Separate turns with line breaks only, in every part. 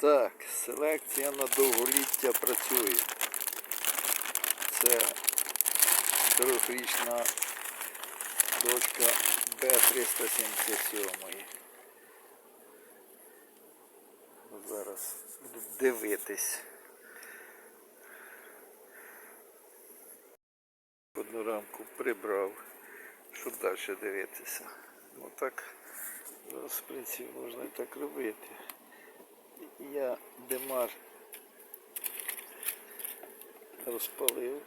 Так, селекція на довголіття працює. Це трьохрічна дочка Б377. Зараз буду дивитись. Одну рамку прибрав, щоб далі дивитися. Ну так, зараз, в принципі, можна і так робити. Я демар розпалив.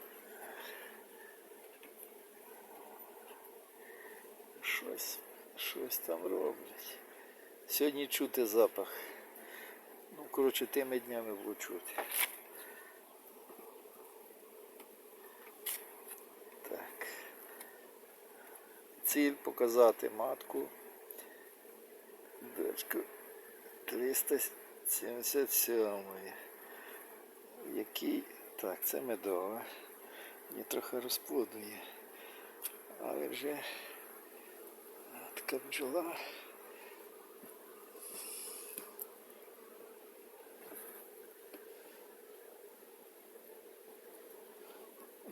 Щось, щось там роблять. Сьогодні чути запах. Ну, коротше, тими днями було чути. Так. Ціль показати матку. Дочку 377. Який? Так, це медова. Мені трохи розплодує. Але вже така бджола.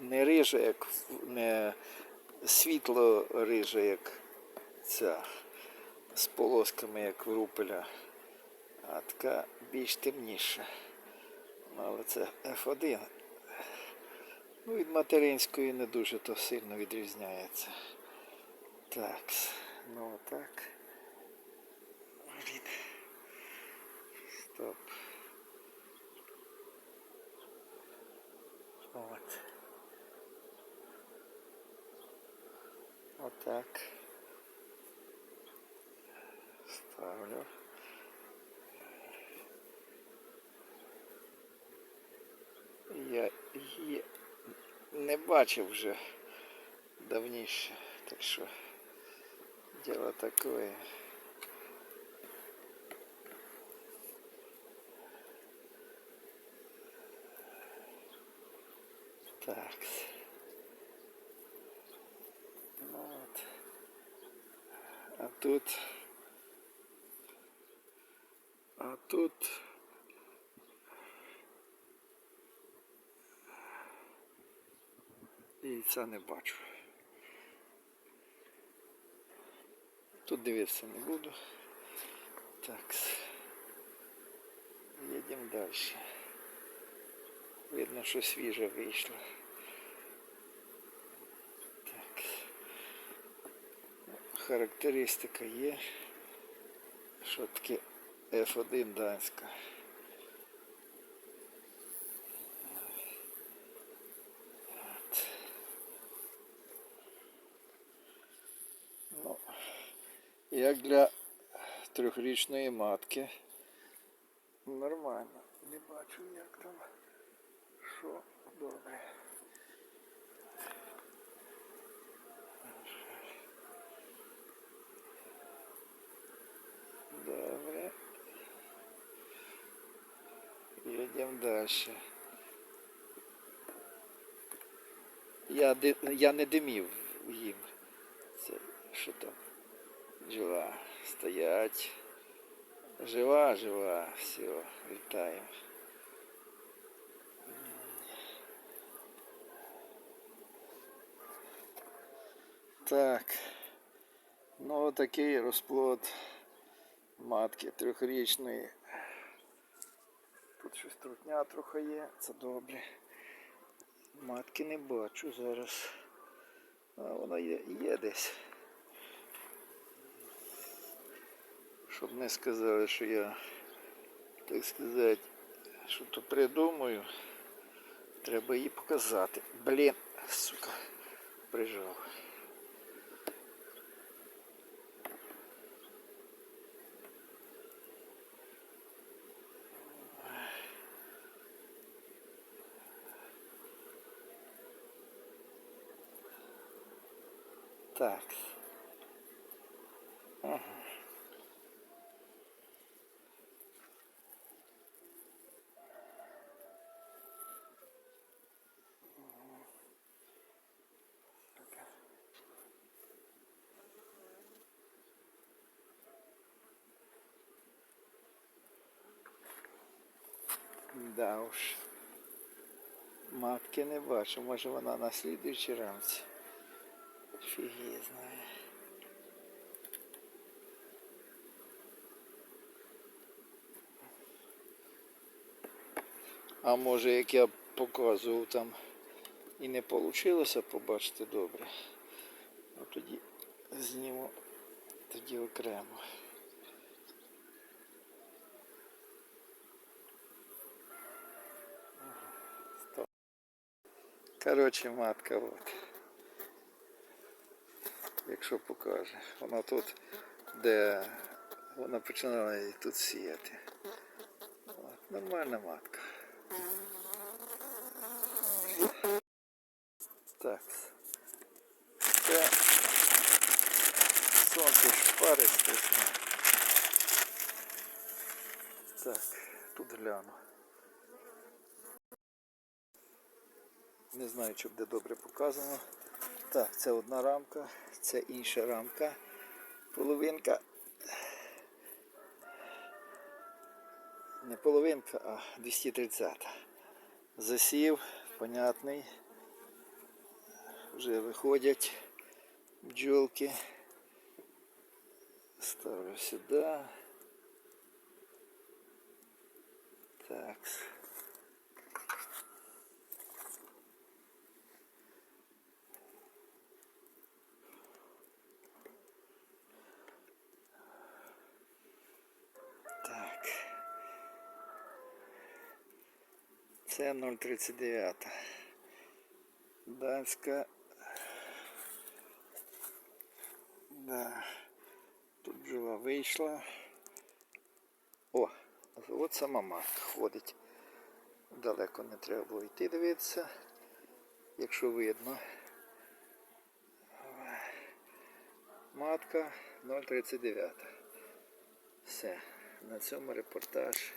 Не рижа, як не світло рижа, як ця, з полосками, як в рупеля, а така більш темніша. Але це F1. Ну, від материнської не дуже то сильно відрізняється. Так, ну так. Блін. Стоп. От. Отак. Ставлю. Я її не бачив вже давніше, так що діло таке. Так. Ну от. А тут. А тут. Яйця не бачу. Тут дивитися не буду. Так. Їдемо далі. Видно, що свіже вийшло. Так. Характеристика є. Що таке F1 данська. Як для трьохрічної матки. Нормально. Не бачу, як там. Що добре. Добре. Їдемо далі. Я, я не димів їм. Це що там? Жива. Стоять. Жива, жива. Все, вітаємо. Так. Ну такий розплод матки трьохрічної. Тут щось трутня трохи є, це добре. Матки не бачу зараз. А вона є, є десь. Щоб не сказали, що я, так сказати, що то придумаю, треба її показати. Блін, сука, прижав. Так. Ага. Да уж. Матки не бачу, може вона на слідуючій рамці. Фіг її знає. А може як я показував там і не вийшло побачити добре. Ну тоді зніму тоді окремо. Коротше, матка от. Якщо покаже. Вона тут, де вона починала її тут сіяти. От, нормальна матка. Так. Це сонце шпарить. Так, тут гляну. Не знаю, чи буде добре показано. Так, це одна рамка, це інша рамка. Половинка. Не половинка, а 230. Засів, понятний. Вже виходять бджолки. Ставлю сюди. Так. Це 0,39. Данська. Да. Тут бджола вийшла. О, от сама матка ходить. Далеко не треба було йти дивитися, якщо видно. Матка 0,39. Все, на цьому репортаж